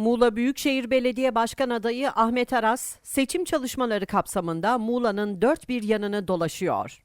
Muğla Büyükşehir Belediye Başkan adayı Ahmet Aras, seçim çalışmaları kapsamında Muğla'nın dört bir yanını dolaşıyor.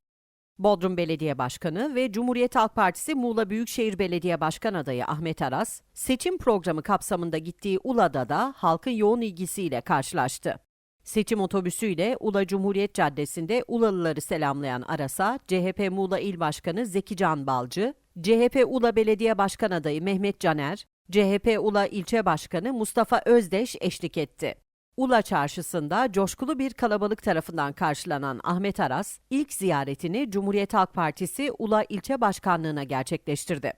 Bodrum Belediye Başkanı ve Cumhuriyet Halk Partisi Muğla Büyükşehir Belediye Başkan adayı Ahmet Aras, seçim programı kapsamında gittiği Ula'da da halkın yoğun ilgisiyle karşılaştı. Seçim otobüsüyle Ula Cumhuriyet Caddesi'nde Ulalıları selamlayan Aras'a CHP Muğla İl Başkanı Zeki Can Balcı, CHP Ula Belediye Başkan adayı Mehmet Caner, CHP Ula İlçe Başkanı Mustafa Özdeş eşlik etti. Ula Çarşısı'nda coşkulu bir kalabalık tarafından karşılanan Ahmet Aras, ilk ziyaretini Cumhuriyet Halk Partisi Ula İlçe Başkanlığı'na gerçekleştirdi.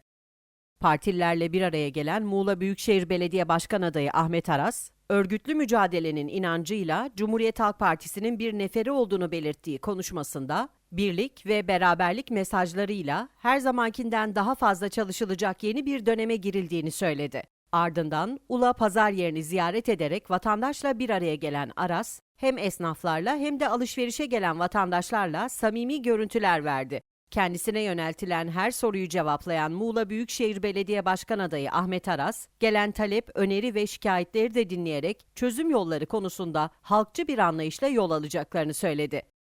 Partililerle bir araya gelen Muğla Büyükşehir Belediye Başkan adayı Ahmet Aras, örgütlü mücadelenin inancıyla Cumhuriyet Halk Partisi'nin bir neferi olduğunu belirttiği konuşmasında, birlik ve beraberlik mesajlarıyla her zamankinden daha fazla çalışılacak yeni bir döneme girildiğini söyledi. Ardından Ula pazar yerini ziyaret ederek vatandaşla bir araya gelen Aras, hem esnaflarla hem de alışverişe gelen vatandaşlarla samimi görüntüler verdi. Kendisine yöneltilen her soruyu cevaplayan Muğla Büyükşehir Belediye Başkan adayı Ahmet Aras, gelen talep, öneri ve şikayetleri de dinleyerek çözüm yolları konusunda halkçı bir anlayışla yol alacaklarını söyledi.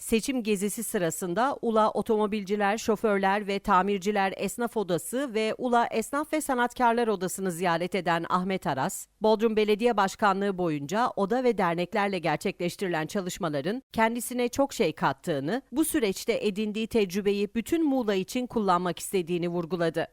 Seçim gezisi sırasında Ula Otomobilciler, Şoförler ve Tamirciler Esnaf Odası ve Ula Esnaf ve Sanatkarlar Odası'nı ziyaret eden Ahmet Aras, Bodrum Belediye Başkanlığı boyunca oda ve derneklerle gerçekleştirilen çalışmaların kendisine çok şey kattığını, bu süreçte edindiği tecrübeyi bütün Muğla için kullanmak istediğini vurguladı.